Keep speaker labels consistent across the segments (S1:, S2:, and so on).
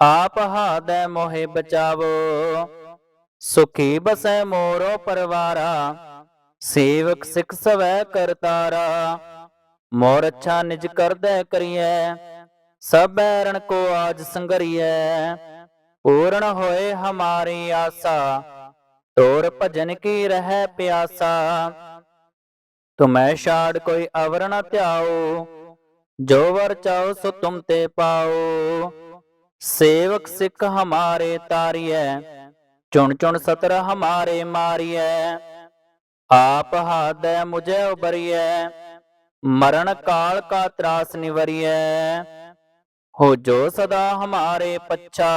S1: ਆਪ ਹਾਦੈ ਮੋਹਿ ਬਚਾਵੋ, ਸੁਖੀ ਬਸੈ ਮੋਰੋ ਪਰਵਾਰਾ, ਸੇਵਕ ਸਿਖ ਸਵੈ ਕਰਤਾਰਾ। ਮੋਰ ਅੱਛਾ ਨਿਜ ਕਰਦੈ ਕਰੀਐ, ਸਭ ਬੈਰਣ ਕੋ ਆਜ ਸੰਗਰੀਐ। ਪੂਰਨ ਹੋਏ ਹਮਾਰੀ ਆਸਾ, ਤੋਰ ਭਜਨ ਕੀ ਰਹਿ ਪਿਆਸਾ। ਤੁਮੈ ਛਾੜ ਕੋਈ ਅਵਰ ਨ ਧਿਆਓ, ਜੋ ਵਰ ਚਾਓ ਸੋ ਤੁਮ ਤੇ ਪਾਓ। ਸੇਵਕ ਸਿੱਖ ਹਮਾਰੇ ਤਾਰੀਐ, ਚੁਣ ਚੁਣ ਸਤਰ ਹਮਾਰੇ ਮਾਰੀਐ। ਆਪ ਹਾਦੈ ਮੁਝੇ ਉਬਰੀਐ, ਮਰਨ ਕਾਲ ਕਾ ਤਰਾਸ ਨਿਵਰੀਐ। ਹੋ ਜੋ ਸਦਾ ਹਮਾਰੇ ਪੱਛਾ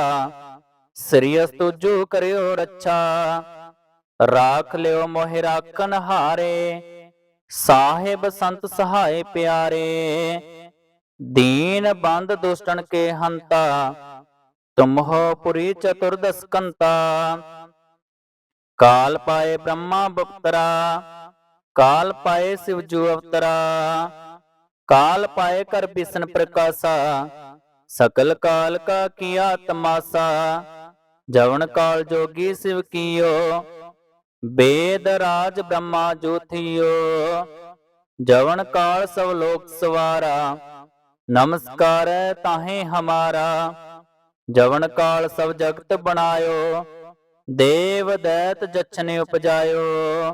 S1: ਸ੍ਰੀਅਸ ਤੁਜੂ ਕਰਿਓ ਰੱਛਾ। ਰਾਖ ਲਿਓ ਮੋਹਿ ਰਾਖਨ ਹਾਰੇ ਸਾਹਿਬ ਸੰਤ ਸਹਾਏ ਪਿਆਰੇ। ਦੀਨ ਬੰਦ ਦੁਸ਼ਟਨ ਕੇ ਹੰਤਾ, ਤੁਮ ਪੁਰੀ ਚਤੁਰਦਸ ਕੰਤਾ। ਕਾਲ ਪਾਏ ਬ੍ਰਹਮਾ ਬਪਤਰਾ, ਕਾਲ ਪਾਏ ਸਿਵ ਜੂ ਅਵਤਰਾ। ਕਾਲ ਪਾਏ ਕਰ ਬਿਸ਼ਨ ਪ੍ਰਕਾਸ਼ਾ, ਸਕਲ ਕਾਲ ਕਾ ਕੀਆ ਤਮਾਸਾ ਜਵਨ ਕਾਲ ਜੋਗੀ ਸਿਵ ਕੀਓ ਵੇਦ ਰਾਜ ਬ੍ਰਹਮਾ ਜੋਥਿਓ। ਜਵਨ ਕਾਲ ਸਭ ਲੋਕ ਸਵਾਰਾ ਨਮਸਕਾਰ ਹੈ ਤਾਹੇ ਹਮਾਰਾ, ਜਵਨ ਕਾਲ ਸਭ ਜਗਤ ਬਣਾਇਓ, ਦੇਵ ਦੈਤ ਜਛਨੇ ਉਪਜਾਇਓ।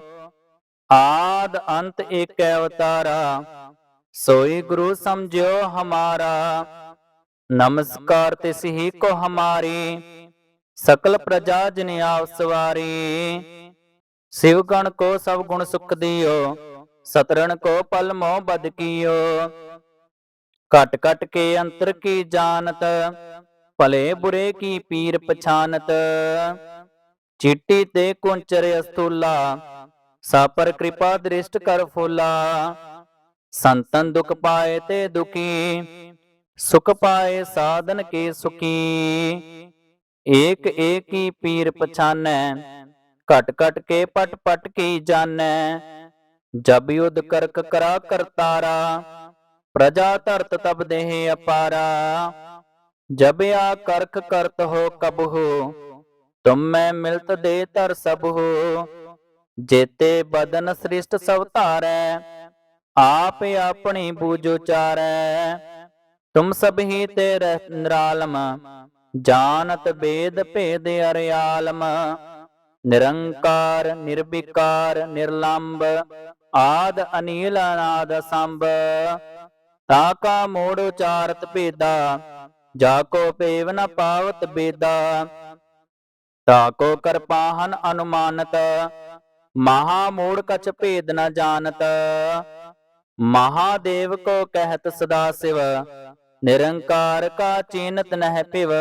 S1: ਆਦ ਅੰਤ ਏਕ ਅਵਤਾਰਾ, ਸੋਈ ਗੁਰੂ ਸਮਝਿਓ ਹਮਾਰਾ। ਨਮਸਕਾਰ ਤਿਸ ਹੀ ਕੋ ਹਮਾਰੀ, ਸਕਲ ਪ੍ਰਜਾ ਜਿਨ ਆਪ ਸਵਾਰੀ। ਸਿਵ ਗਣ ਕੋ ਸਭ ਗੁਣ ਸੁਖ ਦਿਓ, ਸਤਰਣ ਕੋ ਪਲ ਮੋਹ ਬਦ ਕੀਓ। ਕਟ ਕਟ ਕੇ ਅੰਤਰ ਕੀ ਜਾਣਤ ਭਲੇ ਬੁਰੇ ਕੀ ਪੀਰ ਪਛਾਨਤ ਚਿੱਟੀ ਤੇ ਕੁੰਚਰ ਅਸਤੂਲਾ ਸਾਪਰ ਕਿਰਪਾ ਦ੍ਰਿਸ਼ਟ ਕਰ ਫੁਲਾ ਸੰਤਨ ਦੁਖ ਪਾਏ ਤੇ ਦੁਖੀ ਸੁਖ ਪਾਏ ਸਾਧਨ ਕੇ ਸੁਖੀ ਏਕ ਏਕ ਹੀ ਪੀਰ ਪਛਾਨੈ ਘਟ ਘਟ ਕੇ ਪਟ ਪਟ ਕੀ ਜਾਣੈ ਜਬ ਯੁਧ ਕਰਕ ਕਰਾ ਕਰਤਾਰਾ ਪ੍ਰਜਾ ਧਰਤ ਤਬ ਦੇਹ ਅਪਾਰਾ, ਜਬ ਕਰਖ ਕਰਤ ਹੋ ਕਬਹੁ, ਤੁਮ ਮੈਂ ਮਿਲਤ ਦੇ ਧਰ ਸਭੁ ਜੇਤੇ ਬਦਨ ਸ੍ਰਿਸ਼ਟ ਸਭ ਧਾਰੈ, ਆਪ ਆਪਣੀ ਬੂਝ ਉਚਾਰੈ, ਤੁਮ ਸਭ ਹੀ ਤੇ ਨਿਰਾਲਮ, ਜਾਣਤ ਬੇਦ ਭੇਦ ਅਰਿਆਲਮ ਨਿਰੰਕਾਰ, ਨਿਰਵਿਕਾਰ ਨਿਰਲੰਭ ਆਦ ਅਨੀਲ ਅਨਾਦ ਸੰਭ ਤਾ ਕਾ ਮੋੜ ਉਚਾਰਤ ਭੇਦਾ, ਜਾ ਕੋ ਪੇਵ ਨ ਪਾਵਤ ਬੇਦਾ। ਤਾ ਕੋ ਕਰਪਾਹਨ ਅਨੁਮਾਨਤ, ਮਹਾ ਮੂੜ ਕਛ ਭੇਦ ਨ ਜਾਣਤ। ਮਹਾਦੇਵ ਕੋ ਕਹਿਤ ਸਦਾ ਸਿਵ, ਨਿਰੰਕਾਰ ਕਾ ਚੀਨਤ ਨਹਿ ਪਿਵ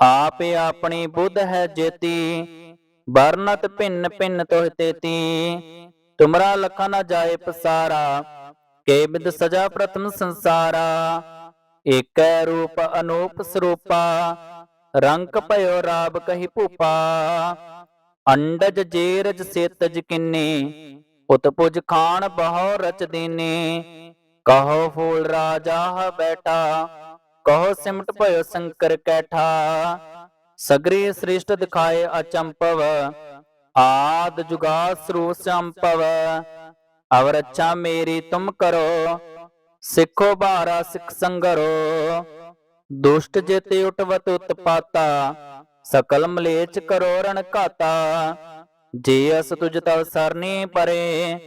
S1: ਆਪ ਆਪਣੀ ਬੁੱਧ ਹੈ ਜੇਤੀ, ਵਰਨਤ ਭਿੰਨ ਭਿੰਨ ਤੋਹਿ ਤੇਤੀ। ਤੁਮਰਾ ਲਖਾ ਨ ਜਾਏ ਪਸਾਰਾ ਕੇ ਬਿਦ ਸਜਾ ਪ੍ਰਤਮ ਸੰਸਾਰਾ, ਏਕੈ ਰੂਪ ਅਨੂਪ ਸਰੂਪਾ ਰੰਗ ਭਇਓ ਰਾਬ ਕਹੀ ਭੂਪਾ, ਅੰਡਜ ਜੇਰਜ ਸੇਤਜ ਕਿੰਨੇ ਉਤਪੁਜ ਖਾਨ ਬਹੁ ਰਚ ਦੀਨੇ, ਕਹੋ ਫੂਲ ਰਾਜਾ ਬੈਠਾ, ਕਹੋ ਸਿਮਟ ਭਇਓ ਸ਼ੰਕਰ ਕੈਠਾ, ਸਗਰੀ ਸ੍ਰਿਸ਼ਟ ਦਿਖਾਏ ਅਚੰਪਵ, ਆਦ ਜੁਗਾ ਸਰੂ ਸੰਪਵ ਅਵਰ ਅੱਛਾ ਮੇਰੀ ਤੁਮ ਕਰੋ, ਸਿੱਖੋ ਬਾਰਾ ਸਿੱਖ ਸੰਗਰੋ। ਦੁਸ਼ਟ ਜੇਤੇ ਉਟਵਤ ਉਤਪਾਤਾ, ਸਕਲ ਮਲੇਚ ਕਰੋ ਰਣ ਘਾਤਾ। ਜੇ ਅਸ ਤੁਜ ਤਵ ਸਰਨੀ ਪਰੇ,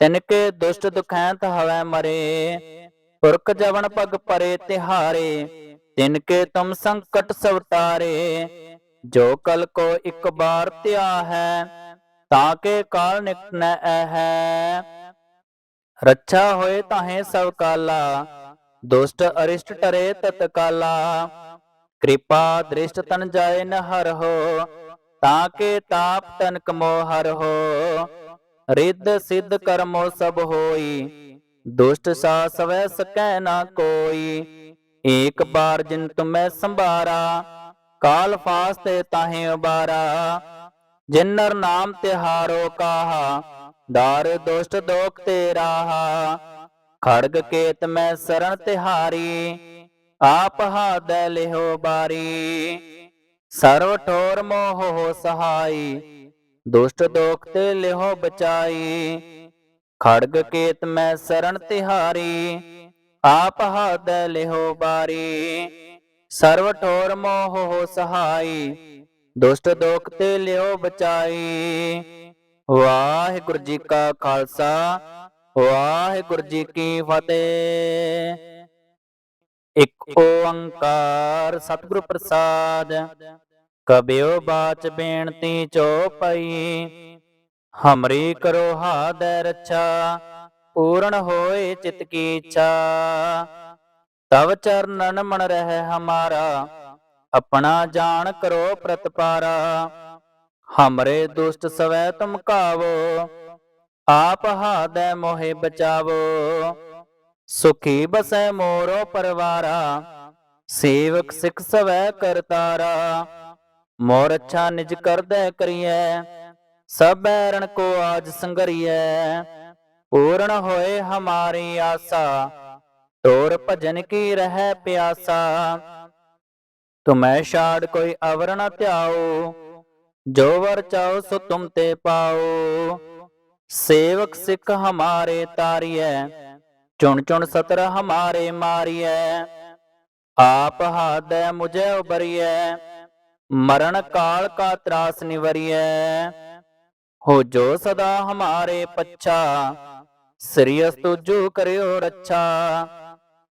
S1: ਤਿਨ ਕੇ ਦੁਸ਼ਟ ਦੁਖੈਂਤ ਹਵੈ ਮਰੇ। ਪੁਰਖ ਜਵਨ ਪਗ ਪਰੇ ਤਿਹਾਰੇ, ਤਿਨ ਕੇ ਤੁਮ ਸੰਕਟ ਸਵਤਾਰੇ। ਜੋ ਕਲ ਕੋ ਇੱਕ ਬਾਰ ਧਿਆ ਹੈ ਤਾਂ ਕੇ ਕਾਲ ਨਿਕਟ ਨ ਹੈ ਰੱਛਾ ਹੋਏ ਤਾਹੇ ਸਭ ਕਾਲਾ, ਦੁਸ਼ਟ ਅਰਿਸ਼ਟ ਟਰੇ ਤਤਕਾਲਾ ਕਿਰਪਾ ਦ੍ਰਿਸ਼ਟ ਤਨ ਜਾਏ ਨ ਹਰ ਹੋ, ਤਾਂ ਤਾਪ ਤਨਕ ਮੋਹ ਹਰ ਹੋ। ਰਿੱਧ ਸਿੱਧ ਕਰਮੋ ਸਭ ਹੋਈ, ਦੁਸ਼ਟ ਸਾ ਸਵੈ ਸਕੈ ਨਾ ਕੋਈ। ਏਕ ਬਾਰ ਜਿਨ ਤੁਮੈ ਸੰਭਾਰਾ, ਕਾਲ ਫਾਸਤੇ ਤਾਹੇ ਉਬਾਰਾ। ਜਿਨ ਨਾਮ ਤਿਹਾਰੋ ਕਾਹਾ, ਦਾਰ ਦੁਸ਼ਟ ਦੋਖ ਤੇਰਾ ਰਾਹਾ ਖੜਗ ਕੇਤ ਮੈਂ ਸਰਣ ਤਿਹਾਰੀ, ਆਪ ਹਾਦੈ ਲਿਹੋ ਬਾਰੀ। ਸਰਵ ਠੋਰ ਮੋਹ ਹੋ ਸਹਾਈ, ਦੁਸ਼ਟ ਦੋਖ ਤੇ ਲਿਹੋ ਬਚਾਈ। ਖੜਗ ਕੇਤ ਮੈਂ ਸਰਣ ਤਿਹਾਰੀ, ਆਪ ਹਾਦੈ ਲਿਹੋ ਬਾਰੀ। ਸਰਵ ਠੋਰ ਮੋਹ ਹੋ ਸਹਾਈ ਦੁਸ਼ਟ ਦੋਖ ਤੇ ਲਿਓ ਬਚਾਈ। ਵਾਹਿਗੁਰੂ ਜੀ ਕਾ ਖਾਲਸਾ, ਵਾਹਿਗੁਰੂ ਜੀ ਕੀ ਫਤਿਹ। ਇਕ ਓੰਕਾਰ ਸਤਿਗੁਰ ਪ੍ਰਸਾਦ, ਕਬਿਓ ਬਾਚ ਬੇਨਤੀ ਚੋਪਈ ਹਮਰੀ ਕਰੋ ਹਾਦੈ ਰੱਛਾ, ਪੂਰਨ ਹੋਏ ਚਿਤ ਕੀ ਇੱਛਾ। ਤਵ ਚਰਨਨ ਮਨ ਰਹਿ ਹਮਾਰਾ ਆਪਣਾ ਜਾਣ ਕਰੋ ਪ੍ਰਤਪਾਰਾ। ਹਮਰੇ ਦੁਸ਼ਟ ਸਵੈ ਤੁਮ ਕਾਵੋ। ਆਪ ਹਾਦੈ ਮੋਹਿ ਬਚਾਵੋ। ਸੁਖੀ ਬਸੈ ਮੋਰੋ ਪਰਵਾਰਾ। ਸੇਵਕ ਸਿਖ ਸਵੈ ਕਰਤਾਰਾ ਮੋਰ ਅੱਛਾ ਨਿਜ ਕਰਦੈ ਕਰੀਐ। ਸਭ ਬੈਰਣ ਕੋ ਆਜ ਸੰਗਰੀਐ। ਪੂਰਨ ਹੋਏ ਹਮਾਰੀ ਆਸਾ। ਤੋਰ ਭਜਨ ਕੀ ਰਹਿ ਪਿਆਸਾ। ਤੁਮੈ ਛਾੜ ਕੋਈ ਅਵਰ ਨ ਧਿਆਓ, ਜੋ ਵਰ ਚਾਓ ਸੋ ਤੁਮ ਤੇ ਪਾਓ। ਸੇਵਕ ਸਿੱਖ ਹਮਾਰੇ ਤਾਰੀਐ, ਚੁਣ ਚੁਣ ਸਤਰ ਹਮਾਰੇ ਮਾਰੀਐ। ਆਪ ਹਾਦੈ ਮੁਝੇ ਉਬਰੀਐ, ਮਰਨ ਕਾਲ ਕਾ ਤਰਾਸ ਨਿਵਰੀਐ। ਹੋ ਜੋ ਸਦਾ ਹਮਾਰੇ ਪੱਛਾ ਸ੍ਰੀਅਸ ਤੁਜੂ ਕਰਿਓ ਰੱਛਾ।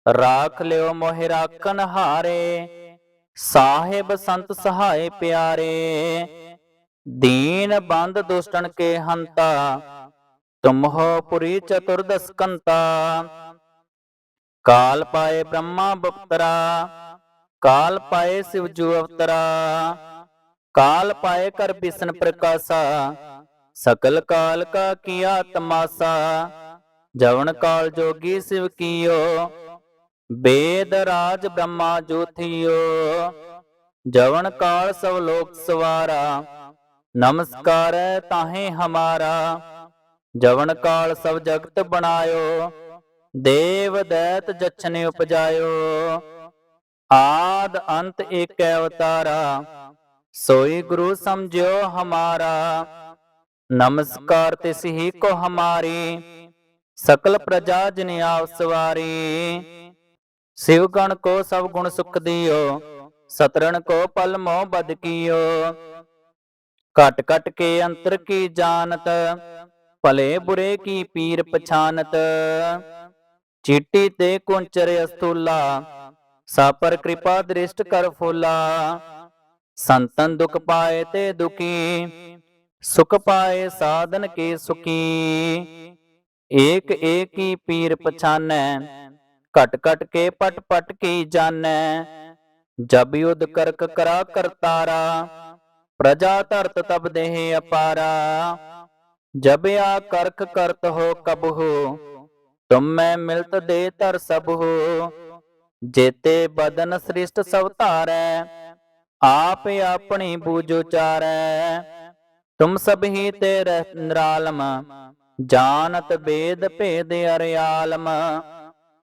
S1: ਰਾਖ ਲਿਓ ਮੋਹਿ ਰਾਖਨ ਹਾਰੇ ਸਾਹਿਬ ਸੰਤ ਸਹਾਏ ਪਿਆਰੇ, ਦੀਨ ਬੰਦ ਦੁਸ਼ਟਨ ਕੇ ਹੰਤਾ ਤੁਮ ਪੁਰੀ ਚਤੁਰਦਸ ਕੰਤਾ। ਕਾਲ ਪਾਏ ਬ੍ਰਹਮਾ ਬਪਤਰਾ, ਕਾਲ ਪਾਏ ਸਿਵ ਜੂ ਅਵਤਰਾ, ਕਾਲ ਪਾਏ ਕਰ ਬਿਸ਼ਨ ਪ੍ਰਕਾਸ਼ਾ, ਸਕਲ ਕਾਲ ਕਾ ਕੀਆ ਤਮਾਸਾ ਜਵਨ ਕਾਲ ਜੋਗੀ ਸਿਵ ਕੀਓ ਬੇਦ ਰਾਜ ਬ੍ਰਹਮਾ ਜੋਥਿਓ ਜਵਨ ਕਾਲ ਸਭ ਲੋਕ ਸਵਾਰਾ, ਨਮਸਕਾਰ ਤਾਹੇ ਹਮਾਰਾ, ਜਵਨ ਕਾਲ ਸਭ ਜਗਤ ਬਣਾਇਓ, ਦੇਵ ਦੈਤ ਜਛਨੇ ਉਪਜਾਇਓ। ਆਦ ਅੰਤ ਏਕ ਅਵਤਾਰਾ, ਸੋਈ ਗੁਰੂ ਸਮਝਿਓ ਹਮਾਰਾ, ਨਮਸਕਾਰ ਤਿਸ ਹੀ ਕੋ ਹਮਾਰੀ, ਸਕਲ ਪ੍ਰਜਾ ਜਿਨ ਆਪ ਸਵਾਰੀ। ਸਿਵ ਗਣ ਕੋ ਸਭ ਗੁਣ ਸੁਖ ਦਿਓ, ਸਤਰਣ ਕੋ ਪਲ ਮੋਹ ਬਦ ਕੀਓ। ਕਟ ਕਟ ਕੇ ਅੰਤਰ ਕੀ ਜਾਣਤ, ਭਲੇ ਬੁਰੇ ਕੀ ਪੀਰ ਪਛਾਨਤ। ਚੀਟੀ ਤੇ ਕੁੰਚਰ ਅਸਤੂਲਾ, ਸਾਪਰ ਕਿਰਪਾ ਦ੍ਰਿਸ਼ਟ ਕਰ ਫੁਲਾ। ਸੰਤਨ ਦੁਖ ਪਾਏ ਤੇ ਦੁਖੀ, ਸੁਖ ਪਾਏ ਸਾਧਨ ਕੇ ਸੁਖੀ। ਏਕ ਏਕ ਹੀ ਪੀਰ ਪਛਾਨੈ ਘਟ ਘਟ ਕੇ ਪਟ ਪਟ ਕੀ ਜਾਣੈ? ਜਬ ਯੁਧ ਕਰਕ ਕਰਾ ਕਰਤਾਰਾ ਪ੍ਰਜਾ ਧਰਤ ਤਬ ਦੇਹ ਅਪਾਰਾ। ਜਬ ਆ ਕਰਖ ਕਰਤ ਹੋ ਕਬਹੂ ਤੁਮ ਮੈਂ ਮਿਲਤ ਦੇ ਧਰ ਸਭ ਜੇਤੇ ਬਦਨ ਸ੍ਰਿਸ਼ਟ ਸਭ ਧਾਰੈ, ਆਪ ਆਪਣੀ ਬੂਝ ਉਚਾਰੈ। ਤੁਮ ਸਭ ਹੀ ਤੇ ਰਹਿ ਨਿਰਾਲਮ ਜਾਨਤ ਬੇਦ ਭੇਦ ਅਰਿਆਲਮ।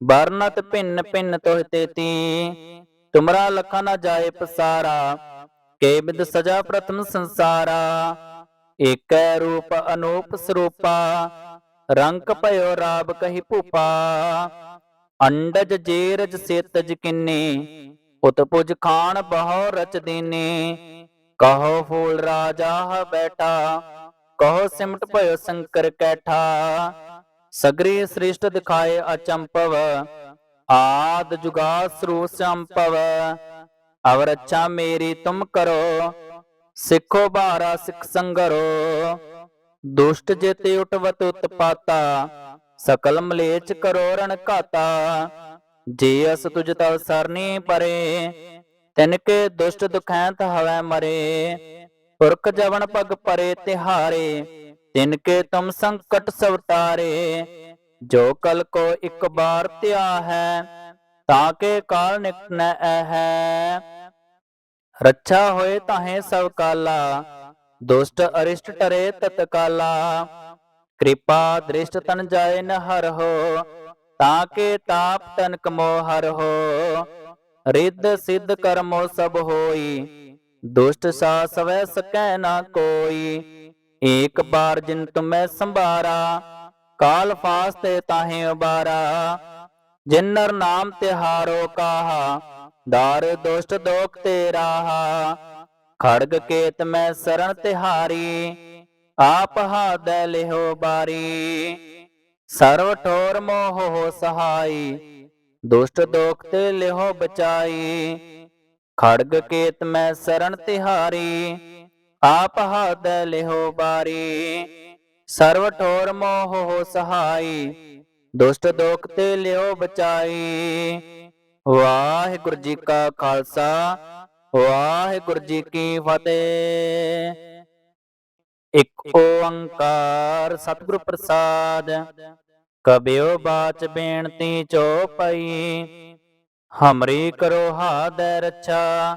S1: ਵਰਨਤ ਭਿੰਨ ਭਿੰਨ ਤੋਹ ਤੇਤੀ, ਤੁਮਰਾ ਲਖਾ ਨ ਜਾਏ ਪਸਾਰਾ, ਕੇ ਬਿਦ ਸਜਾ ਪ੍ਰਥਮ ਸੰਸਾਰਾ, ਏਕੈ ਰੂਪ ਅਨੂਪ ਸਰੂਪਾ ਰੰਗ ਭਇਓ ਰਾਬ ਕਹੀ ਭੂਪਾ, ਅੰਡਜ ਜੇਰਜ ਸੇਤਜ ਕਿੰਨੇ ਉਤਪੁਜ ਖਾਨ ਬਹੁ ਰਚ ਦੀਨੀ, ਕਹੋ ਫੂਲ ਰਾਜਾ ਬੈਠਾ, ਕਹੋ ਸਿਮਟ ਭਇਓ ਸੰਕਰ ਕੈਠਾ ਸਗਰੀ ਸ੍ਰਿਸ਼ਟ ਦਿਖਾਏ ਅਚੰਪਵ, ਆਦ ਜੁਗਾ ਸਰੂ ਸੰਪਵ। ਅਵਰ ਅੱਛਾ ਮੇਰੀ ਤੁਮ ਕਰੋ, ਸਿੱਖੋ ਬਾਰਾ ਸਿੱਖ ਸੰਗਰੋ। ਦੁਸ਼ਟ ਜੇਤੇ ਉਟਵਤ ਉਤਪਾਤਾ, ਸਕਲ ਮਲੇਚ ਕਰੋ ਰਣ ਘਾਤਾ ਜੇ ਅਸ ਤੁਜ ਤਵ ਸਰਨੀ ਪਰੇ, ਤਿਨ ਕੇ ਦੁਸ਼ਟ ਦੁਖੈਂਤ ਹਵੈ ਮਰੇ। ਪੁਰਖ ਜਵਨ ਪਗ ਪਰੇ ਤਿਹਾਰੇ ਤਿਨ ਕੇ ਤੁਮ ਸੰਕਟ ਸਵਟਾਰੇ ਜੋ ਕਲ ਕੋ ਇੱਕ ਬਾਰ ਧਿਆ ਹੈ, ਤਾਂ ਕੇ ਕਾਲ ਨਿਕਟ ਹੈ ਰੱਛਾ ਹੋਏ ਤਾਹੇ ਸਭ ਕਾਲਾ, ਦੁਸ਼ਟ ਅਰਿਸ਼ਟ ਟਰੇ ਤਤਕਾਲਾ ਕਿਰਪਾ ਦ੍ਰਿਸ਼ਟ ਤਨ ਜਾਏ ਨ ਹਰ ਹੋ, ਤਾਂ ਕੇ ਤਾਪ ਤਨ ਮੋਹ ਹਰ ਹੋ। ਰਿੱਧ ਸਿੱਧ ਕਰਮੋ ਸਭ ਹੋਈ, ਦੁਸ਼ਟ ਸਾ ਸਵੈ ਸਕੈ ਨਾ ਕੋਈ। ਏਕ ਬਾਰ ਜਿਨ ਤੁਮੈ ਸੰਭਾਰਾ, ਕਾਲ ਫਾਸਤੇ ਤਾਹੇ ਉਬਾਰਾ। ਜਿਨ ਨਰ ਨਾਮ ਤਿਹਾਰੋ ਕਾਹਾ, ਦਾਰ ਦੁਸ਼ਟ ਦੋਖ ਤੇ ਰਾਹਾ। ਖੜਗ ਕੇਤ ਮੈਂ ਸਰਣ ਤਿਹਾਰੀ, ਆਪ ਹਾਦੈ ਲਿਹੋ ਬਾਰੀ। ਸਰਵ ਠੋਰ ਮੋਹ ਹੋ ਸਹਾਈ, ਦੁਸ਼ਟ ਦੋਖ ਤੇ ਲਿਹੋ ਬਚਾਈ। ਖੜਗ ਕੇਤ ਮੈਂ ਸਰਣ ਤਿਹਾਰੀ ਆਪ ਹਾਦੈ ਲਿਹੋ ਬਾਰੀ, ਸਰਵ ਠੋਰ ਮੋਹ ਹੋ ਸਹਾਈ, ਦੁਸ਼ਟ ਦੋਖ ਤੇ ਲਿਓ ਬਚਾਈ। ਵਾਹਿਗੁਰੂ ਜੀ ਕਾ ਖਾਲਸਾ, ਵਾਹਿਗੁਰੂ ਜੀ ਕੀ ਫਤਿਹ। ਇਕ ਓੰਕਾਰ ਸਤਿਗੁਰ ਪ੍ਰਸਾਦ, ਕਬਿਓ ਬਾਚ ਬੇਨਤੀ ਚੋਪਈ ਹਮਰੀ ਕਰੋ ਹਾਦੈ ਰੱਛਾ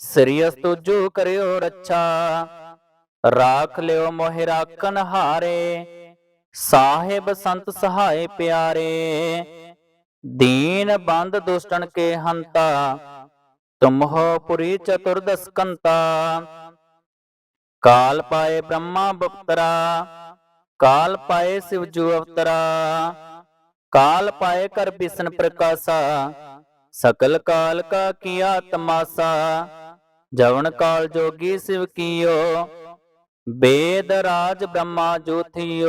S1: ਸ੍ਰੀਅਸ ਤੁਜੂ ਕਰਿਓ ਰੱਛਾ। ਰਾਖ ਲਿਓ ਮੋਹਿ ਰਾਖਨ ਹਾਰੇ। ਸਾਹਿਬ ਸੰਤ ਸਹਾਏ ਪਿਆਰੇ। ਦੀਨ ਬੰਦ ਦੁਸ਼ਟਨ ਕੇ ਹੰਤਾ। ਤੁਮ ਹੋ ਪੁਰੀ ਚਤੁਰਦਸ ਕੰਤਾ ਕਾਲ ਪਾਏ ਬ੍ਰਹਮਾ ਬਪਤਰਾ। ਕਾਲ ਪਾਏ ਸਿਵਜੂ ਅਵਤਰਾ। ਕਾਲ ਪਾਏ ਕਰ ਬਿਸ਼ਨ ਪ੍ਰਕਾਸ਼ਾ। ਸਕਲ ਕਾਲ ਕਾ ਕੀਆ ਤਮਾਸਾ ਜਵਨ ਕਾਲ ਜੋਗੀ ਸਿਵ ਕੀਓ ਬੇਦ ਰਾਜ ਬ੍ਰਹਮਾ ਜੋਥਿਓ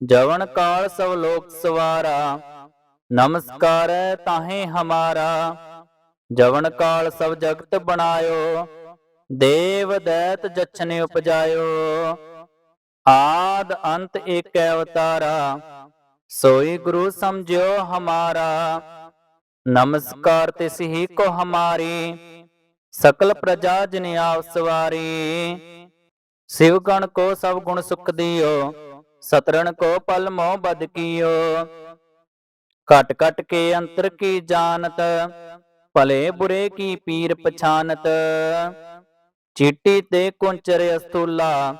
S1: ਜਵਨ ਕਾਲ ਸਭ ਲੋਕ ਸਵਾਰਾ ਨਮਸਕਾਰ ਹੈ ਤਾਹੇ ਹਮਾਰਾ ਜਵਨ ਕਾਲ ਸਭ ਜਗਤ ਬਣਾਇਓ ਦੇਵ ਦੈਤ ਜਛਨ ਉਪਜਾਇਓ ਆਦ ਅੰਤ ਏਕ ਅਵਤਾਰਾ ਸੋਈ ਗੁਰੂ ਸਮਝਿਓ ਹਮਾਰਾ ਨਮਸਕਾਰ ਤਿਸ ਹੀ ਕੋ ਹਮਾਰੀ ਸਕਲ ਪ੍ਰਜਾ ਜਿਨ ਆਪ ਸਵਾਰੀ, ਸਿਵ ਗਣ ਕੋ ਸਭ ਗੁਣ ਸੁਖ ਦਿਓ, ਸਤਰਣ ਕੋ ਪਲ ਮੋਹ ਬਦ ਕੀਓ। ਕਟ ਕਟ ਕੇ ਅੰਤਰ ਕੀ ਜਾਣਤ, ਭਲੇ ਬੁਰੇ ਕੀ ਪੀਰ ਪਛਾਨਤ। ਚੀਟੀ ਤੇ ਕੁੰਚਰ ਅਸਤੂਲਾ,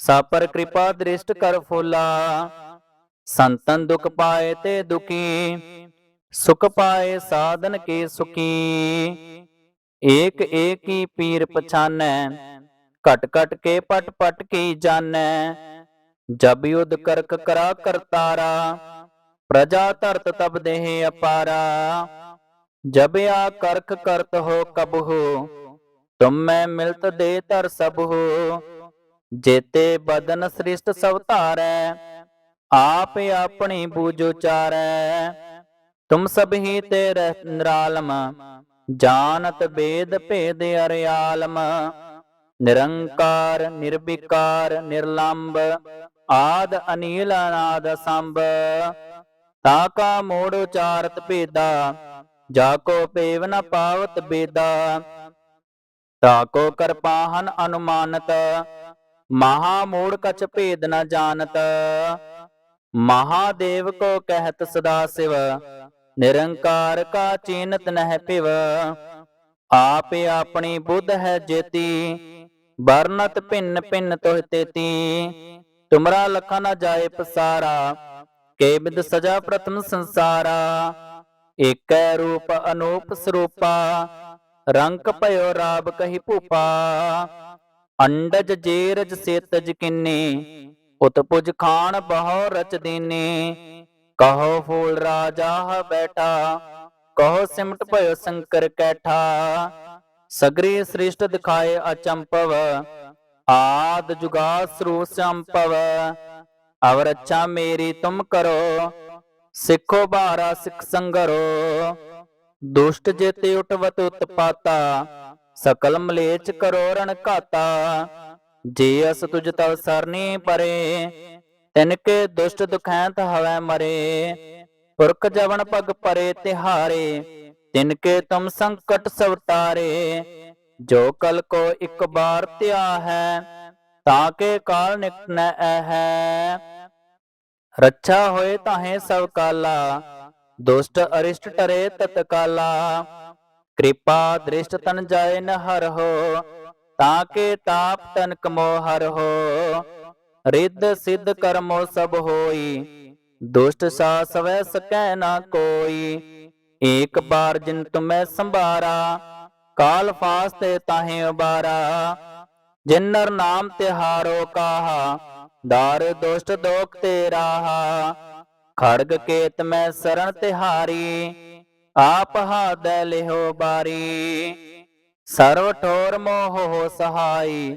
S1: ਸਾਪਰ ਕਿਰਪਾ ਦ੍ਰਿਸ਼ਟ ਕਰ ਫੋਲਾ। ਸੰਤਨ ਦੁਖ ਪਾਏ ਤੇ ਦੁਖੀ, ਸੁਖ ਪਾਏ ਸਾਧਨ ਕੇ ਸੁਖੀ। ਏਕ ਏਕ ਹੀ ਪੀਰ ਪਛਾਨੈ, ਘਟ ਘਟ ਕੇ ਪਟ ਪਟ ਕੀ ਜਾਣੈ। ਜਬ ਯੁਧ ਕਰਕ ਕਰਾ ਕਰਤਾਰਾ, ਪ੍ਰਜਾ ਧਰਤ ਤਬ ਦੇਹ ਅਪਾਰਾ। ਜਬ ਆ ਕਰਖ ਕਰਤ ਹੋ ਕਬਹੂ, ਤੁਮ ਮੈਂ ਮਿਲਤ ਦੇ ਧਰ ਸਭ। ਜੇਤੇ ਬਦਨ ਸ੍ਰਿਸ਼ਟ ਸਭ ਧਾਰੈ, ਆਪ ਆਪਣੀ ਬੂਝ ਉਚਾਰੈ। ਤੁਮ ਸਭ ਹੀ ਤੇ ਰਹਿ ਨਿਰਾਲਮ ਜਾਣਤ ਵੇਦ ਭੇਦ ਅਰਿਆਲਮ, ਨਿਰੰਕਾਰ, ਨਿਰਵਿਕਾਰ ਨਿਰਲੰਭ ਆਦ ਅਨੀਲ ਅਨਾਦ ਸੰਭ, ਤਾ ਕਾ ਮੋੜ ਉਚਾਰਤ ਭੇਦਾ, ਜਾ ਕੋ ਪੇਵ ਨ ਪਾਵਤ ਬੇਦਾ, ਤਾ ਕੋ ਕਰਪਾਹਨ ਅਨੁਮਾਨਤ, ਮਹਾ ਮੋੜ ਕਛ ਭੇਦ ਨ ਜਾਣਤ, ਮਹਾਦੇਵ ਕੋ ਕਹਿਤ ਸਦਾ ਸਿਵ ਨਿਰੰਕਾਰ ਕਾ ਚੀਨਤ ਨਹਿ ਪਿਵ, ਆਪੇ ਆਪਣੀ ਬੁੱਧ ਹੈ ਜੇਤੀ, ਵਰਨਤ ਭਿੰਨ ਭਿੰਨ ਤੋਹਿ ਤੇਤੀ। ਤੁਮਰਾ ਲਖਾ ਨ ਜਾਏ ਪਸਾਰਾ, ਕੇ ਬਿਦ ਸਜਾ ਪ੍ਰਥਮ ਸੰਸਾਰਾ। ਏਕੈ ਰੂਪ ਅਨੂਪ ਸਰੂਪਾ ਰੰਗ ਭਇਓ ਰਾਬ ਕਹੀ ਭੂਪਾ। ਅੰਡਜ ਜੇਰਜ ਸੇਤਜ ਕਿੰਨੇ, ਉਤਪੁਜ ਖਾਨ ਬਹੁ ਰਚ ਦੀਨੇ। ਕਹੋ ਫੂਲ ਰਾਜਾ ਬੈਠਾ, ਕਹੋ ਸਿਮਟ ਭਇਓ ਸੰਕਰ ਕੈਠਾ। ਸਗਰੀ ਸ੍ਰਿਸ਼ਟ ਦਿਖਾਏ ਅਚੰਪਵ, ਆਦ ਜੁਗਾ ਸਰੂਪ ਸੰਪਵ। ਅਵਰ ਅੱਛਾ ਮੇਰੀ ਤੁਮ ਕਰੋ, ਸਿੱਖੋ ਬਾਰਾ ਸਿੱਖ ਸੰਗਰੋ। ਦੁਸ਼ਟ ਜੇਤੇ ਉਟਵਤ ਉਤਪਾਤਾ, ਸਕਲ ਮਲੇਚ ਕਰੋ ਰਣ ਘਾਤਾ। ਜੇ ਅਸ ਤੁਜ ਤਵ ਸਰਨੀ ਪਰੇ ਤਿਨ ਕੇ ਦੁਸ਼ਟ ਦੁਖੈਂਤ ਹਵੈ ਮਰੇ, ਪੁਰਖ ਜਵਨ ਪਗ ਪਰੇ ਤਿਹਾਰੇ, ਤਿਨ ਤੁਮ ਸੰਕਟ ਸਵਤਾਰੇ, ਜੋ ਕਲ ਕੋ ਇੱਕ ਬਾਰ ਧਿਆ ਹੈ ਤਾਂ ਕੇ ਕਾਲ ਨਿਕਟ ਹੈ ਰੱਛਾ ਹੋਏ ਤਾਹੇ ਸਭ ਕਾਲਾ, ਦੁਸ਼ਟ ਅਰਿਸ਼ਟ ਟਰੇ ਤਤਕਾਲਾ। ਕਿਰਪਾ ਦ੍ਰਿਸ਼ਟ ਤਨ ਜਾਏ ਨ ਹਰ ਹੋ ਤਾਂ ਕੇ ਤਾਪ ਤਨ ਮੋ ਹਰ ਹੋ ਰਿੱਧ ਸਿੱਧ ਕਰਮੋ ਸਭ ਹੋਈ। ਦੁਸ਼ਟ ਸਾ ਸਵੈ ਸਕੈ ਨਾ ਕੋਈ। ਏਕ ਬਾਰ ਜਿਨ ਤੁਮੈ ਸੰਭਾਰਾ, ਕਾਲ ਫਾਸਤੇ ਤਾਹੇ ਉਬਾਰਾ। ਜਿਨ ਨਰ ਨਾਮ ਤਿਹਾਰੋ ਕਾਹਾ, ਦਾਰ ਦੁਸ਼ਟ ਦੋਖ ਤੇ ਰਾਹਾ। ਖੜਗ ਕੇਤ ਮੈਂ ਸਰਣ ਤਿਹਾਰੀ, ਆਪ ਹਾਦੈ ਲਿਹੋ ਬਾਰੀ। ਸਰਵ ਠੋਰ ਮੋਹ ਹੋ ਸਹਾਈ।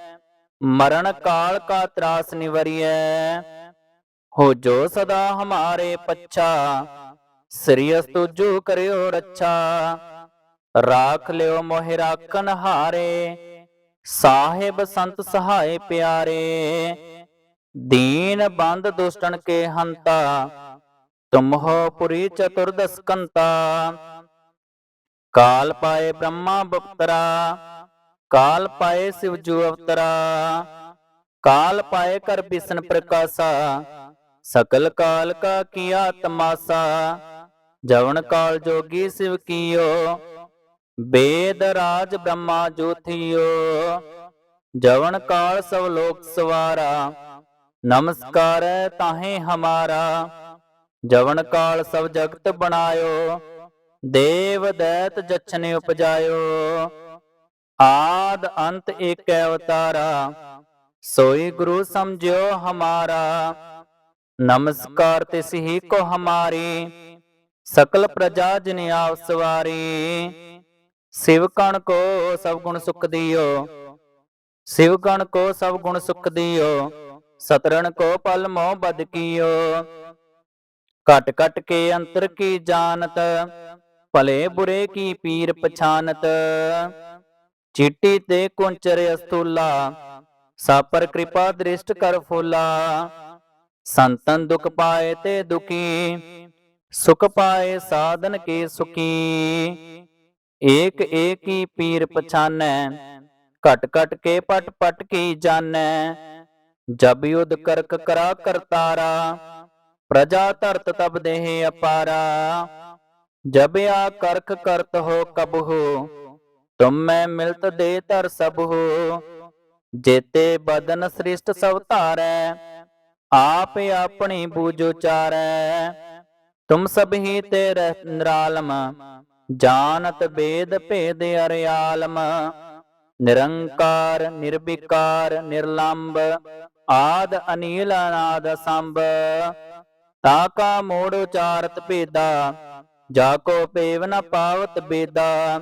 S1: ਮਰਨ ਕਾਲ ਕਾ ਤਰਾਸ ਨਿਵਰੀਐ, ਹੋ ਜੋ ਸਦਾ ਹਮਾਰੇ ਪੱਛਾ ਸ੍ਰੀਅਸ ਤੁਜੂ ਕਰਿਓ ਰੱਛਾ। ਰਾਖ ਲਿਓ ਮੋਹਿ ਰਾਖਨ ਹਾਰੇ ਸਾਹਿਬ ਸੰਤ ਸਹਾਏ ਪਿਆਰੇ। ਦੀਨ ਬੰਦ ਦੁਸ਼ਟਨ ਕੇ ਹੰਤਾ, ਤੁਮ ਪੁਰੀ ਚਤੁਰਦਸ ਕੰਤਾ। ਕਾਲ ਪਾਏ ਬ੍ਰਹਮਾ ਬਪਤਰਾ ਕਾਲ ਪਾਏ ਸਿਵਜੂ ਅਵਤਰਾ, ਕਾਲ ਪਾਏ ਕਰ ਬਿਸ਼ਨ ਪ੍ਰਕਾਸ਼ਾ, ਸਕਲ ਕਾਲ ਕਾ ਕੀਆ ਤਮਾਸਾ ਜਵਨ ਕਾਲ ਜੋਗੀ ਸਿਵ ਕੀਓ, ਬੇਦ ਰਾਜ ਬ੍ਰਹਮਾ ਜੋਥਿਓ ਜਵਨ ਕਾਲ ਸਭ ਲੋਕ ਸਵਾਰਾ, ਨਮਸਕਾਰ ਹੈ ਤਾਹੇ ਹਮਾਰਾ, ਜਵਨ ਕਾਲ ਸਭ ਜਗਤ ਬਣਾਇਓ, ਦੇਵ ਦੈਤ ਜਛਨ ਉਪਜਾਇਓ ਆਦ ਅੰਤ ਏਕੈ ਅਵਤਾਰਾ, ਸੋਈ ਗੁਰੂ ਸਮਝਿਓ ਹਮਾਰਾ। ਨਮਸਕਾਰ ਤਿਸ ਹੀ ਕੋ ਹਮਾਰੀ, ਸਕਲ ਪ੍ਰਜਾ ਜਿਨ ਆਪ ਸਵਾਰੀ। ਸਿਵ ਕਣ ਕੋ ਸਭ ਗੁਣ ਸੁਖ ਦਿਓ, ਸਿਵ ਗਣ ਕੋ ਸਭ ਗੁਣ ਸੁਖ ਦਿਓ ਸਤਰਨ ਕੋ ਪਲ ਮੋਹ ਬਦ ਕੀਓ। ਕਟ ਕਟ ਕੇ ਅੰਤਰ ਕੀ ਜਾਣਤ, ਭਲੇ ਬੁਰੇ ਕੀ ਪੀਰ ਪਛਾਨਤ। ਚੀਟੀ ਤੇ ਕੁੰਚਰ ਅਸਤੂਲਾ ਸਾਪਰ ਕਿਰਪਾ ਦ੍ਰਿਸ਼ਟ ਕਰ ਫੁਲਾ ਸੰਤਨ ਦੁਖ ਪਾਏ ਤੇ ਦੁਖੀ ਸੁਖ ਪਾਏ ਸਾਧਨ ਕੇ ਸੁਖੀ ਏਕ ਏਕ ਹੀ ਪੀਰ ਪਛਾਨੈ ਘਟ ਘਟ ਕੇ ਪਟ ਪਟ ਕੀ ਜਾਣੈ ਜਬ ਯੁਧ ਕਰਕ ਕਰਾ ਕਰਤਾਰਾ ਪ੍ਰਜਾ ਧਰਤ ਤਬ ਦੇਹ ਅਪਾਰਾ ਜਬ ਆ ਕਰਖ ਕਰਤ ਹੋ ਕਬਹੂ ਤੁਮ ਮੈਂ ਮਿਲਤ ਦੇ ਧਰ ਸਭ ਹੋ ਜੇਤੇ ਬਦਨ ਸ੍ਰਿਸ਼ਟ ਸਭ ਧਾਰੈ, ਆਪ ਆਪਣੀ ਬੂਝ ਉਚਾਰੈ ਤੁਮ ਸਭ ਹੀ ਤੇ ਰਹਿ ਨਿਰਾਲਮ, ਜਾਣਤ ਬੇਦ ਭੇਦ ਨਿਰੰਕਾਰ, ਨਿਰਵਿਕਾਰ ਨਿਰਲੰਭ ਆਦ ਅਨੀਲ ਅਨਾਦ ਸੰਭ। ਤਾ ਕਾ ਮੋੜ ਉਚਾਰਤ ਭੇਦਾ, ਜਾ ਕੋ ਪੇਵ ਨ ਪਾਵਤ ਬੇਦਾ।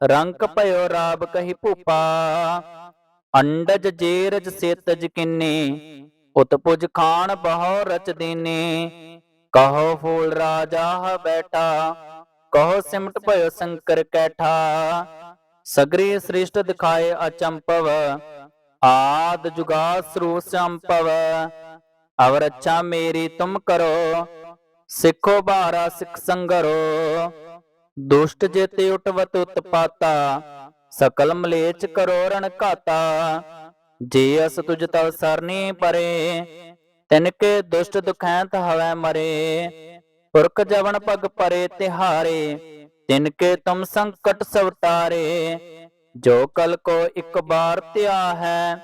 S1: ਰੰਕ ਭਇਓ ਰਾਬ ਕਹੀ ਭੂਪਾ, ਅੰਡਜ ਜੇਰਜ ਸੇਤਜ ਕਿੰਨੇ ਉਤਪੁਜ ਖਾਨ ਬਹੁ ਰਚ ਦੀਨੇ। ਕਹੋ ਫੂਲ ਰਾਜਾ ਹ ਬੈਠਾ, ਕਹੋ ਸਿਮਟ ਭਇਓ ਸ਼ੰਕਰ ਕੈਠਾ। ਸਗਰੀ ਸ੍ਰਿਸ਼ਟ ਦਿਖਾਏ ਅਚੰਪਵ, ਆਦ ਜੁਗਾ ਸਰੂ ਸੰਪਵ। ਅਵਰ ਅੱਛਾ ਮੇਰੀ ਤੁਮ ਕਰੋ, ਸਿੱਖੋ ਬਾਰਾ ਸਿੱਖ ਸੰਗਰੋ। ਦੁਸ਼ਟ ਜੇਤੇ ਉਟਵਤ ਉਤਪਾਤਾ, ਸਕਲ ਮਲੇਚ ਕਰੋ ਰਣ ਘਾਤਾ। ਜੇ ਅਸ ਤੁਜ ਤਵ ਸਰਨੀ ਪਰੇ ਤਿਨ ਕੇ ਦੁਸ਼ਟ ਦੁਖੈਂਤ ਹਵੈ ਮਰੇ। ਪੁਰਖ ਜਵਨ ਪਗ ਪਰੇ ਤਿਹਾਰੇ ਤਿਨ ਕੇ ਤੁਮ ਸੰਕਟ ਸਭ ਜੋ ਕਲ ਕੋ ਇੱਕ ਬਾਰ ਧਿਆ ਹੈ,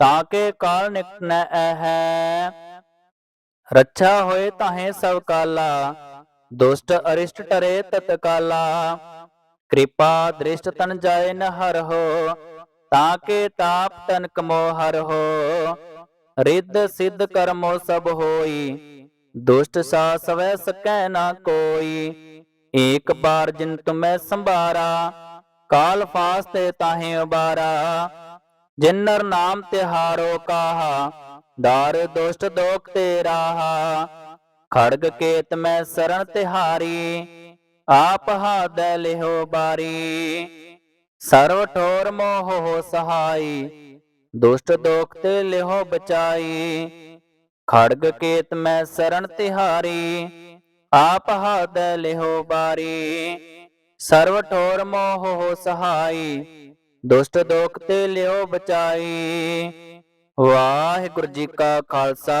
S1: ਤਾਂ ਕੇ ਕਾਲ ਨਿਕਟ ਨ ਹੈ ਰੱਛਾ ਹੋਏ ਤਾਹੇ ਸਭ ਕਾਲਾ ਦੁਸ਼ਟ ਅਰਿਸ਼ਟ ਟਰੇ ਤਤਕਾਲਾ, ਕਿਰਪਾ ਦ੍ਰਿਸ਼ਟ ਤਨ ਜਾਏ ਨ ਹਰ ਹੋ, ਤਾਂ ਕੇ ਤਾਪ ਤਨ ਕਮੋ ਹਰ ਹੋ। ਰਿੱਧ ਸਿੱਧ ਕਰਮੋ ਸਭ ਹੋਈ, ਦੁਸ਼ਟ ਸਾ ਸਵੈ ਸਕੈ ਨਾ ਕੋਈ। ਏਕ ਬਾਰ ਜਿਨ ਤੁਮੈ ਸੰਭਾਰਾ, ਕਾਲ ਫਾਸਤੇ ਤਾਹੇ ਉਬਾਰਾ। ਜਿਨ ਨਰ ਨਾਮ ਤਿਹਾਰੋ ਕਾਹਾ, ਦਾਰ ਦੁਸ਼ਟ ਦੋਖ ਤੇ ਰਾਹਾ ਖੜਗ ਕੇਤ ਮੈਂ ਸਰਨ ਤਿਹਾਰੀ, ਆਪ ਹਾਦੈ ਲਿਹੋ ਬਾਰੀ। ਸਰਵ ਠੋਰ ਮੋਹ ਹੋ ਸਹਾਈ, ਦੁਸ਼ਟ ਦੋਖ ਤੇ ਲਿਹੋ ਬਚਾਈ। ਖੜਗ ਕੇਤ ਮੈਂ ਸਰਣ ਤਿਹਾਰੀ, ਆਪ ਹਾਦੈ ਲਿਹੋ ਬਾਰੀ। ਸਰਵ ਠੋਰ ਮੋਹ ਹੋ ਸਹਾਈ, ਦੁਸ਼ਟ ਦੋਖ ਤੇ ਲਿਓ ਬਚਾਈ। ਵਾਹਿਗੁਰੂ ਜੀ ਕਾ ਖਾਲਸਾ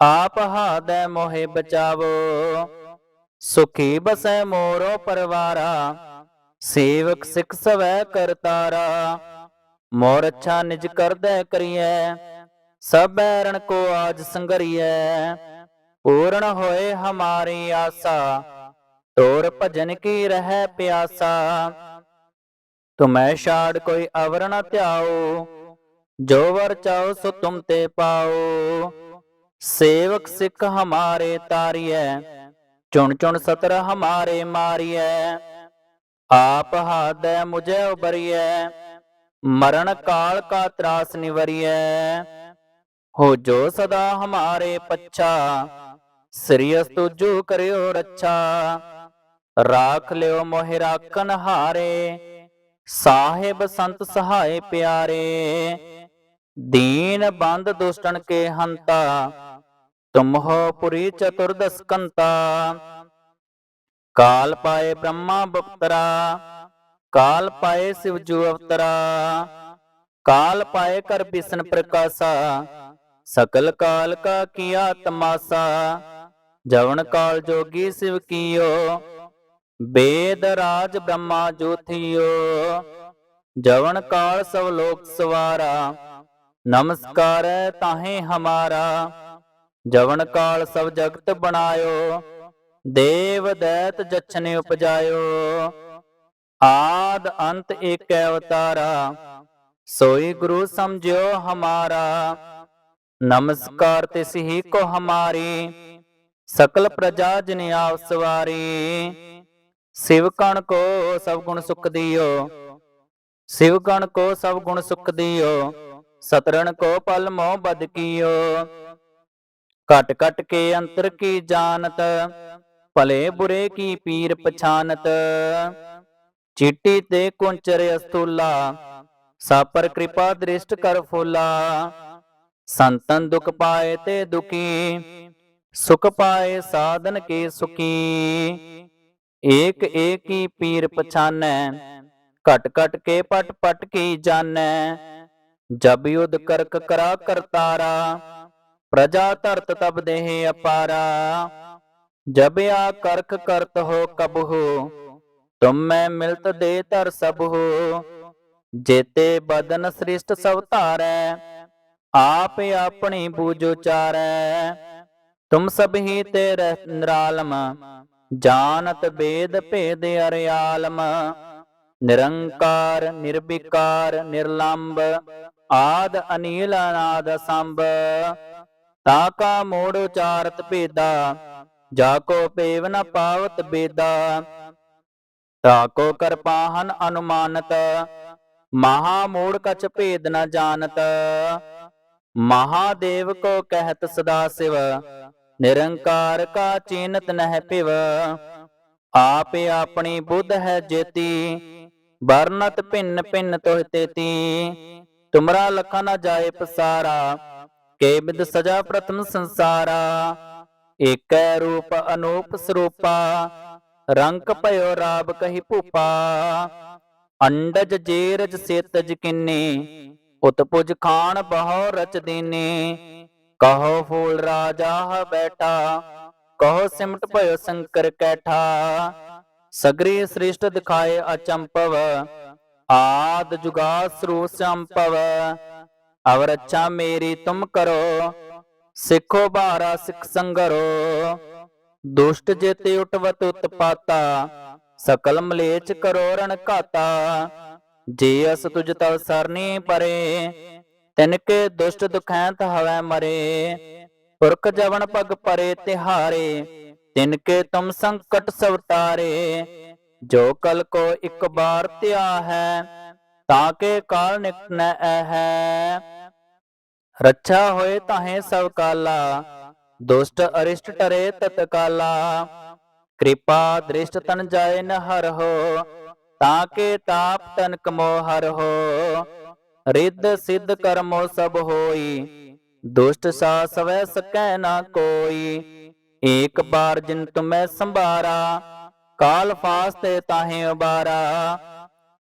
S1: ਆਪ ਹਾਦੈ ਮੋਹਿ ਬਚਾਵੋ, ਸੁਖੀ ਬਸੈ ਮੋਰੋ ਪਰਵਾਰਾ, ਸੇਵਕ ਸਿਖ ਸਵੈ ਕਰਤਾਰਾ, ਮੋਰ ਅੱਛਾ ਨਿਜ ਕਰਦੈ ਕਰੀਐ, ਸਭ ਬੈਰਣ ਕੋ ਆਜ ਸੰਗਰੀਐ, ਪੂਰਨ ਹੋਏ ਹਮਾਰੀ ਆਸਾ, ਤੋਰ ਭਜਨ ਕੀ ਰਹਿ ਪਿਆਸਾ। ਤੁਮੈ ਛਾੜ ਕੋਈ ਅਵਰ ਨ ਧਿਆਓ, ਜੋ ਵਰ ਚਾਓ ਸੋ ਤੁਮ ਤੇ ਪਾਓ। ਸੇਵਕ ਸਿੱਖ ਹਮਾਰੇ ਤਾਰੀਐ, ਚੁਣ ਚੁਣ ਸਤਰ ਹਮਾਰੇ ਮਾਰੀਐ। ਆਪ ਹਾਦੈ ਮੁਝੇ ਉਬਰੀਐ, ਮਰਨ ਕਾਲ ਕਾ ਤਰਾਸ ਨਿਵਰੀਐ। ਹੋ ਜੋ ਸਦਾ ਹਮਾਰੇ ਪੱਛਾ ਸ੍ਰੀਅਸ ਤੁਜੂ ਕਰਿਓ ਰੱਛਾ। ਰਾਖ ਲਿਓ ਮੋਹਿ ਰਾਖਨ ਹਾਰੇ, ਸਾਹਿਬ ਸੰਤ ਸਹਾਏ ਪਿਆਰੇ। ਦੀਨ ਬੰਦ ਦੁਸ਼ਟਨ ਕੇ ਹੰਤਾ ਤੁਮਹ ਪੁਰੀ ਚਤੁਰਦਸ ਕੰਤਾ ਕਾਲ ਪਾਏ ਬ੍ਰਹਮਾ ਬਪਤਰਾ ਕਾਲ ਪਾਏ ਸਿਵ ਜੂ ਅਵਤਰਾ ਕਾਲ ਪਾਏ ਕਰ ਬਿਸ਼ਨ ਪ੍ਰਕਾਸ਼ਾ ਸਕਲ ਕਾਲ ਕਾ ਕੀਆ ਤਮਾਸਾ ਜਵਨ ਕਾਲ ਜੋਗੀ ਸਿਵ ਕੀਓ ਵੇਦ ਰਾਜ ਬ੍ਰਹਮਾ ਜੋਥਿਓ ਜਵਨ ਕਾਲ ਸਭ ਲੋਕ ਸਵਾਰਾ ਨਮਸਕਾਰ ਤਾਹੇ ਹਮਾਰਾ ਜਵਨ ਕਾਲ ਸਭ ਜਗਤ ਬਣਾਇਓ, ਦੇਵ ਦੈਤ ਜਛਨੇ ਉਪਜਾਇਓ। ਆਦ ਅੰਤ ਏਕੈ ਅਵਤਾਰਾ, ਸੋਈ ਗੁਰੂ ਸਮਝਿਓ ਹਮਾਰਾ। ਨਮਸਕਾਰ ਤਿਸ ਹੀ ਕੋ ਹਮਾਰੀ, ਸਕਲ ਪ੍ਰਜਾ ਜਿਨ ਆਪ ਸਵਾਰੀ। ਸਿਵਕਣ ਕੋ ਸਭ ਗੁਣ ਸੁਖ ਦਿਓ, ਸ਼ਿਵ ਸਿਵਕਣ ਕੋ ਸਭ ਗੁਣ ਸੁਖ ਦਿਓ, ਸਤਰਣ ਕੋ ਪਲ ਮੋ ਬਦ ਕੀਓ। कट कट के अंतर की जानत भले बुरे की पीर पछानत। चिट्टी ते कुंचर अस्तूला, सापर कृपा दृष्ट कर फूला। संतन दुख पाए ते दुखी, सुख पाए साधन के सुखी। एक एक ही पीर पछान कट कट के पट पट की जान जब युद्ध करक करा करतारा ਪ੍ਰਜਾ ਧਰਤ ਤਬ ਦੇਹ ਅਪਾਰਾ, ਜਬ ਆ ਕਰਖ ਕਰਤ ਹੋ ਕਬਹੂ, ਤੁਮ ਮੈਂ ਮਿਲਤ ਦੇ ਧਰ ਸਭ ਹੋ ਜੇਤੇ ਬਦਨ ਸ੍ਰਿਸ਼ਟ ਸਭ ਧਾਰੈ, ਆਪ ਆਪਣੀ ਬੂਝੋ ਚਾਰੈ ਤੁਮ ਸਭ ਹੀ ਤੇ ਨਿਰਾਲਮ, ਜਾਣਤ ਬੇਦ ਭੇਦ ਅਰਿਆਲਮ ਨਿਰੰਕਾਰ, ਨਿਰਵਿਕਾਰ ਨਿਰਲੰਭ ਆਦ ਅਨੀਲ ਅਨਾਦ ਸੰਭ ਤਾ ਕਾ ਮੋੜ ਉਚਾਰਤ ਭੇਦਾ, ਜਾ ਕੋ ਪੇਵ ਨ ਪਾਵਤ ਬੇਦਾ। ਤਾਕੋ ਕਰਪਾਹਨ ਅਨੁਮਾਨਤ, ਮਹਾ ਮੂੜ ਕਛ ਭੇਦ ਨ ਜਾਣਤ। ਮਹਾਦੇਵ ਕੋ ਕਹਿਤ ਸਦਾ ਸਿਵ, ਨਿਰੰਕਾਰ ਕਾ ਚੀਨਤ ਨਹਿ ਪਿਵ ਆਪੇ ਆਪਣੀ ਬੁੱਧ ਹੈ ਜੇਤੀ, ਵਰਨਤ ਭਿੰਨ ਭਿੰਨ ਤੋਹ ਤੇਤੀ। ਤੁਮਰਾ ਲਖਾ ਨ ਜਾਏ ਪਸਾਰਾ ਕੇ ਬਿਦ ਸਜਾ ਪ੍ਰਤਮ ਸੰਸਾਰਾ, ਏਕੈ ਰੂਪ ਅਨੂਪ ਸਰੂਪਾ ਰੰਗ ਭਇਓ ਰਾਬ ਕਹੀ ਭੂਪਾ। ਅੰਡਜ ਜੇਰਜ ਸੇਤਜ ਕਿੰਨੇ ਉਤਪੁਜ ਖਾਨ ਬਹੁ ਰਚ ਦੀਨੇ। ਕਹੋ ਫੂਲ ਰਾਜਾ ਹ ਬੈਠਾ, ਕਹੋ ਸਿਮਟ ਭਇਓ ਸ਼ੰਕਰ ਕੈਠਾ। ਸਗਰੀ ਸ੍ਰਿਸ਼ਟ ਦਿਖਾਏ ਅਚੰਪਵ, ਆਦ ਜੁਗਾ ਸਰੂਪ ਸੰਪਵ। ਅਵਰ ਅੱਛਾ ਮੇਰੀ ਤੁਮ ਕਰੋ, ਸਿੱਖੋ ਬਾਰਾ ਸਿੱਖ ਸੰਗਰੋ। ਦੁਸ਼ਟ ਜੇਤੇ ਉਟਵਤ ਉਤਪਾਤਾ, ਸਕਲ ਮਲੇਚ ਕਰੋ ਰਣ ਘਾਤਾ। ਜੇ ਅਸ ਤੁਜ ਤਵ ਸਰਨੀ ਪਰੇ, ਤਿਨ ਕੇ ਦੁਸ਼ਟ ਦੁਖੈਂਤ ਹਵੈ ਮਰੇ। ਪੁਰਖ ਜਵਨ ਪਗ ਪਰੇ ਤਿਹਾਰੇ, ਤਿਨ ਕੇ ਤੁਮ ਸੰਕਟ ਸਵਤਾਰੇ। ਜੋ ਕਲ ਕੋ ਇੱਕ ਬਾਰ ਧਿਆ ਹੈ ਤਾਂ ਕੇ ਕਾਲ ਨਿਕਟ ਨ ਹੈ ਰੱਛਾ ਹੋਏ ਤਾਹੇ ਸਭ ਕਾਲਾ, ਦੁਸ਼ਟ ਅਰਿਸ਼ਟ ਟਰੇ ਤਤਕਾਲਾ ਕਿਰਪਾ ਦ੍ਰਿਸ਼ਟ ਤਨ ਜਾਏ ਨ ਹਰ ਹੋ, ਤਾਂ ਤਾਪ ਤਨਕ ਮੋ ਹਰ ਹੋ। ਰਿੱਧ ਸਿੱਧ ਕਰਮੋ ਸਭ ਹੋਈ, ਦੁਸ਼ਟ ਸਾ ਸਵੈ ਸਕੈ ਨਾ ਕੋਈ। ਏਕ ਬਾਰ ਜਿਨ ਤੁਮੈ ਸੰਭਾਰਾ, ਕਾਲ ਫਾਸਤੇ ਤਾਹੇ ਉਬਾਰਾ।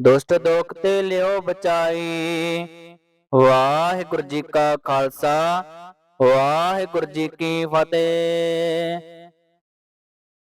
S1: ਦੁਸ਼ਟ ਦੋਖ ਤੇ ਲਿਓ ਬਚਾਈ। ਵਾਹਿਗੁਰੂ ਜੀ ਕਾ ਖਾਲਸਾ ਵਾਹਿਗੁਰੂ ਜੀ ਕੀ ਫਤਿਹ।